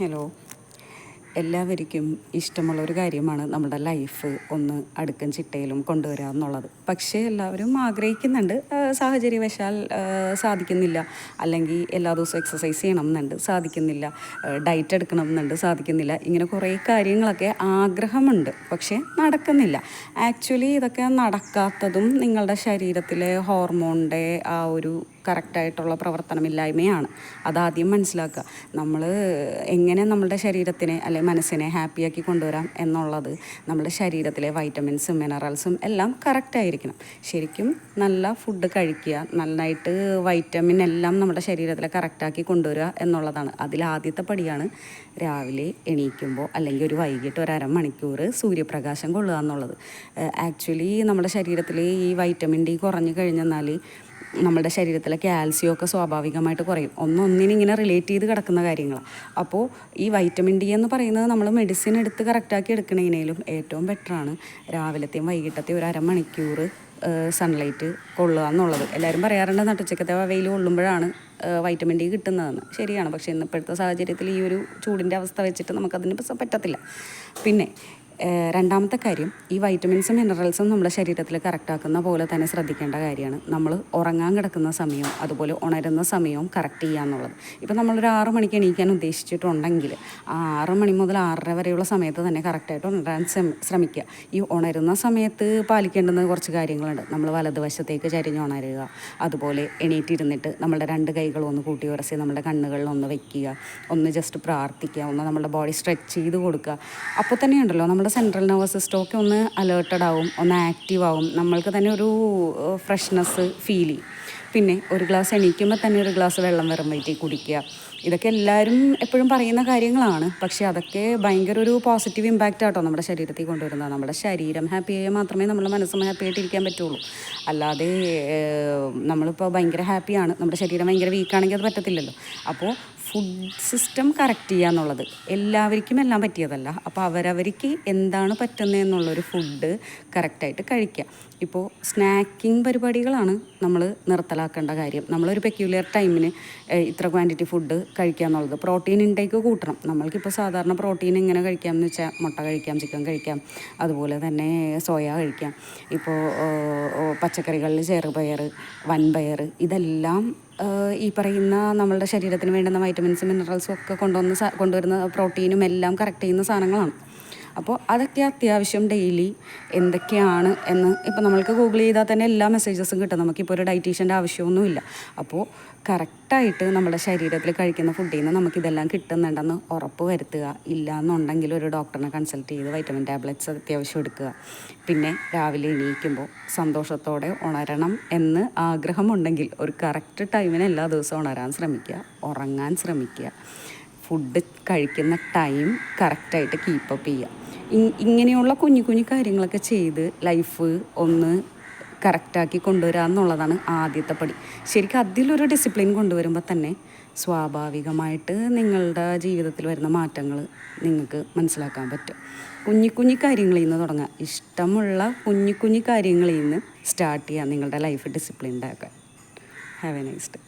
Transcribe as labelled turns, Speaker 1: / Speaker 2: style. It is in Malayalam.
Speaker 1: ഹലോ. എല്ലാവർക്കും ഇഷ്ടമുള്ള ഒരു കാര്യമാണ് നമ്മുടെ ലൈഫ് ഒന്ന് അടുക്കും ചിട്ടയിലും കൊണ്ടുവരിക എന്നുള്ളത്. പക്ഷേ എല്ലാവരും ആഗ്രഹിക്കുന്നുണ്ട്. സാഹചര്യവശാൽ സാധിക്കുന്നില്ല. അല്ലെങ്കിൽ എല്ലാ ദിവസവും എക്സസൈസ് ചെയ്യണം എന്നുണ്ട് സാധിക്കുന്നില്ല. ഡയറ്റ് എടുക്കണം എന്നുണ്ട് സാധിക്കുന്നില്ല. ഇങ്ങനെ കുറേ കാര്യങ്ങളൊക്കെ ആഗ്രഹമുണ്ട് പക്ഷേ നടക്കുന്നില്ല. ആക്ച്വലി ഇതൊക്കെ നടക്കാത്തതും നിങ്ങളുടെ ശരീരത്തിലെ ഹോർമോണിന്റെ ആ ഒരു കറക്റ്റായിട്ടുള്ള പ്രവർത്തനമില്ലായ്മയാണ്. അതാദ്യം മനസ്സിലാക്കുക. നമ്മൾ എങ്ങനെ നമ്മുടെ ശരീരത്തിനെ അല്ലെ മനസ്സിനെ ഹാപ്പിയാക്കി കൊണ്ടുവരാം എന്നുള്ളത് നമ്മുടെ ശരീരത്തിലെ വൈറ്റമിൻസും മിനറൽസും എല്ലാം കറക്റ്റായിരിക്കണം ശരിക്കും നല്ല ഫുഡ് കഴിക്കുക നന്നായിട്ട് വൈറ്റമിൻ എല്ലാം നമ്മുടെ ശരീരത്തിൽ കറക്റ്റാക്കി കൊണ്ടുവരിക എന്നുള്ളതാണ്. അതിലാദ്യത്തെ പടിയാണ് രാവിലെ എണീക്കുമ്പോൾ അല്ലെങ്കിൽ ഒരു വൈകിട്ട് ഒരു അരമണിക്കൂർ സൂര്യപ്രകാശം കൊള്ളുക എന്നുള്ളത്. ആക്ച്വലി നമ്മുടെ ശരീരത്തിൽ ഈ വൈറ്റമിൻ ഡി കുറഞ്ഞു കഴിഞ്ഞെന്നാൽ നമ്മുടെ ശരീരത്തിലെ കാൽസ്യം ഒക്കെ സ്വാഭാവികമായിട്ട് കുറയും. ഒന്നൊന്നിനിങ്ങനെ റിലേറ്റ് ചെയ്ത് കിടക്കുന്ന കാര്യങ്ങളാണ് അപ്പോൾ ഈ വൈറ്റമിൻ ഡി എന്ന് പറയുന്നത് നമ്മൾ മെഡിസിൻ എടുത്ത് കറക്റ്റാക്കി എടുക്കണേനേലും ഏറ്റവും ബെറ്ററാണ് രാവിലത്തെയും വൈകിട്ടത്തെയും ഒരു അരമണിക്കൂർ സൺലൈറ്റ് കൊള്ളുക എന്നുള്ളത്. എല്ലാവരും പറയാറുണ്ട് നട്ടുച്ചക്കത്തെ വെയിൽ കൊള്ളുമ്പോഴാണ് വൈറ്റമിൻ ഡി കിട്ടുന്നതെന്ന്. ശരിയാണ്. പക്ഷേ ഇന്നിപ്പോഴത്തെ സാഹചര്യത്തിൽ ഈ ഒരു ചൂടിന്റെ അവസ്ഥ വെച്ചിട്ട് നമുക്കതിന് പറ്റത്തില്ല. പിന്നെ രണ്ടാമത്തെ കാര്യം ഈ വൈറ്റമിൻസും മിനറൽസും നമ്മുടെ ശരീരത്തിൽ കറക്റ്റാക്കുന്ന പോലെ തന്നെ ശ്രദ്ധിക്കേണ്ട കാര്യമാണ്. നമ്മൾ ഉറങ്ങാൻ കിടക്കുന്ന സമയവും അതുപോലെ ഉണരുന്ന സമയവും കറക്റ്റ് ചെയ്യുക എന്നുള്ളത്. ഇപ്പം നമ്മളൊരു ആറ് മണിക്ക് എണീക്കാൻ ഉദ്ദേശിച്ചിട്ടുണ്ടെങ്കിൽ ആ ആറ് മണി മുതൽ ആറര വരെയുള്ള സമയത്ത് തന്നെ കറക്റ്റായിട്ട് ഉണരാൻ ശ്രമിക്കുക. ഈ ഉണരുന്ന സമയത്ത് പാലിക്കേണ്ടുന്ന കുറച്ച് കാര്യങ്ങളുണ്ട്. നമ്മൾ വലതുവശത്തേക്ക് ചരിഞ്ഞ് ഉണരുക. അതുപോലെ എണീറ്റിരുന്നിട്ട് നമ്മുടെ രണ്ട് കൈകളും ഒന്ന് കൂട്ടി ഉരസി നമ്മുടെ കണ്ണുകളിൽ ഒന്ന് വെക്കുക. ഒന്ന് ജസ്റ്റ് പ്രാർത്ഥിക്കുക. ഒന്ന് നമ്മുടെ ബോഡി സ്ട്രെച്ച് ചെയ്ത് കൊടുക്കുക. അപ്പോൾ തന്നെ ഉണ്ടല്ലോ നമ്മുടെ സെൻട്രൽ നെർവസ് സിസ്റ്റം ഒക്കെ ഒന്ന് അലേർട്ടഡ് ആവും ഒന്ന് ആക്റ്റീവ് ആവും. നമ്മൾക്ക് തന്നെ ഒരു ഫ്രഷ്നെസ് ഫീൽ ചെയ്യും. പിന്നെ ഒരു ഗ്ലാസ് എണീക്കുമ്പോൾ തന്നെ ഒരു ഗ്ലാസ് വെള്ളം വെറും വയറ്റി കുടിക്കുക. ഇതൊക്കെ എല്ലാവരും എപ്പോഴും പറയുന്ന കാര്യങ്ങളാണ്. പക്ഷേ അതൊക്കെ ഭയങ്കര ഒരു പോസിറ്റീവ് ഇമ്പാക്റ്റ് ആട്ടോ നമ്മുടെ ശരീരത്തിൽ കൊണ്ടുവരുന്നത്. നമ്മുടെ ശരീരം ഹാപ്പി ആയാൽ മാത്രമേ നമ്മുടെ മനസ്സും ഹാപ്പി ആയിട്ടിരിക്കാൻ പറ്റുള്ളൂ. അല്ലാതെ നമ്മളിപ്പോൾ ഭയങ്കര ഹാപ്പിയാണ് നമ്മുടെ ശരീരം ഭയങ്കര വീക്കാണെങ്കിൽ അത് പറ്റത്തില്ലല്ലോ. അപ്പോൾ ഫുഡ് സിസ്റ്റം കറക്റ്റ് ചെയ്യുക എന്നുള്ളത്. എല്ലാവർക്കും എല്ലാം പറ്റിയതല്ല. അപ്പോൾ അവരവർക്ക് എന്താണ് പറ്റുന്നതെന്നുള്ളൊരു ഫുഡ് കറക്റ്റായിട്ട് കഴിക്കുക. ഇപ്പോൾ സ്നാക്കിംഗ് പരിപാടികളാണ് നമ്മൾ നിർത്തലാക്കേണ്ട കാര്യം. നമ്മളൊരു പെക്യുലർ ടൈമിന് ഇത്ര ക്വാണ്ടിറ്റി ഫുഡ് കഴിക്കുക എന്നുള്ളത്. പ്രോട്ടീൻ ഇൻടേക്ക് കൂട്ടണം. നമ്മൾക്കിപ്പോൾ സാധാരണ പ്രോട്ടീൻ എങ്ങനെ കഴിക്കാം എന്ന് വെച്ചാൽ മുട്ട കഴിക്കാം ചിക്കൻ കഴിക്കാം അതുപോലെ തന്നെ സോയ കഴിക്കാം. ഇപ്പോൾ പച്ചക്കറികളിൽ ചെറുപയർ വൻപയർ ഇതെല്ലാം ഈ പറയുന്ന നമ്മളുടെ ശരീരത്തിന് വേണ്ടുന്ന വൈറ്റമിൻസും മിനറൽസും ഒക്കെ കൊണ്ടുവന്ന് കൊണ്ടുവരുന്ന പ്രോട്ടീനും എല്ലാം കറക്റ്റ് ചെയ്യുന്ന സാധനങ്ങളാണ്. അപ്പോൾ അതൊക്കെ അത്യാവശ്യം ഡെയിലി എന്തൊക്കെയാണ് എന്ന് ഇപ്പോൾ നമ്മൾക്ക് ഗൂഗിൾ ചെയ്താൽ തന്നെ എല്ലാ മെസ്സേജസും കിട്ടും. നമുക്കിപ്പോൾ ഒരു ഡയറ്റീഷ്യന്റെ ആവശ്യമൊന്നുമില്ല. അപ്പോൾ കറക്റ്റായിട്ട് നമ്മുടെ ശരീരത്തിൽ കഴിക്കുന്ന ഫുഡിൽ നിന്ന് നമുക്കിതെല്ലാം കിട്ടുന്നുണ്ടെന്ന് ഉറപ്പ് വരുത്തുക. ഇല്ല എന്നുണ്ടെങ്കിൽ ഒരു ഡോക്ടറിനെ കൺസൾട്ട് ചെയ്ത് വൈറ്റമിൻ ടാബ്ലറ്റ്സ് അത്യാവശ്യം എടുക്കുക. പിന്നെ രാവിലെ എണീക്കുമ്പോൾ സന്തോഷത്തോടെ ഉണരണം എന്ന് ആഗ്രഹമുണ്ടെങ്കിൽ ഒരു കറക്റ്റ് ടൈമിന് എല്ലാ ദിവസവും ഉണരാൻ ശ്രമിക്കുക. ഉറങ്ങാൻ ശ്രമിക്കുക. ഫുഡ് കഴിക്കുന്ന ടൈം കറക്റ്റായിട്ട് കീപ്പപ്പ് ചെയ്യുക. ഇങ്ങനെയുള്ള കുഞ്ഞു കുഞ്ഞു കാര്യങ്ങളൊക്കെ ചെയ്ത് ലൈഫ് ഒന്ന് കറക്റ്റാക്കി കൊണ്ടുവരിക എന്നുള്ളതാണ് ആദ്യത്തെ പടി. ശരിക്കും അതിലൊരു ഡിസിപ്ലിൻ കൊണ്ടുവരുമ്പോൾ തന്നെ സ്വാഭാവികമായിട്ട് നിങ്ങളുടെ ജീവിതത്തിൽ വരുന്ന മാറ്റങ്ങൾ നിങ്ങൾക്ക് മനസ്സിലാക്കാൻ പറ്റും. കുഞ്ഞു കുഞ്ഞു കാര്യങ്ങളിൽ നിന്ന് തുടങ്ങുക ഇഷ്ടമുള്ള കുഞ്ഞു കുഞ്ഞു കാര്യങ്ങളിൽ നിന്ന് സ്റ്റാർട്ട് ചെയ്യുക നിങ്ങളുടെ ലൈഫ് ഡിസിപ്ലിൻ ഉണ്ടാക്കാൻ ഹാവ് എ നൈസ് ഡേ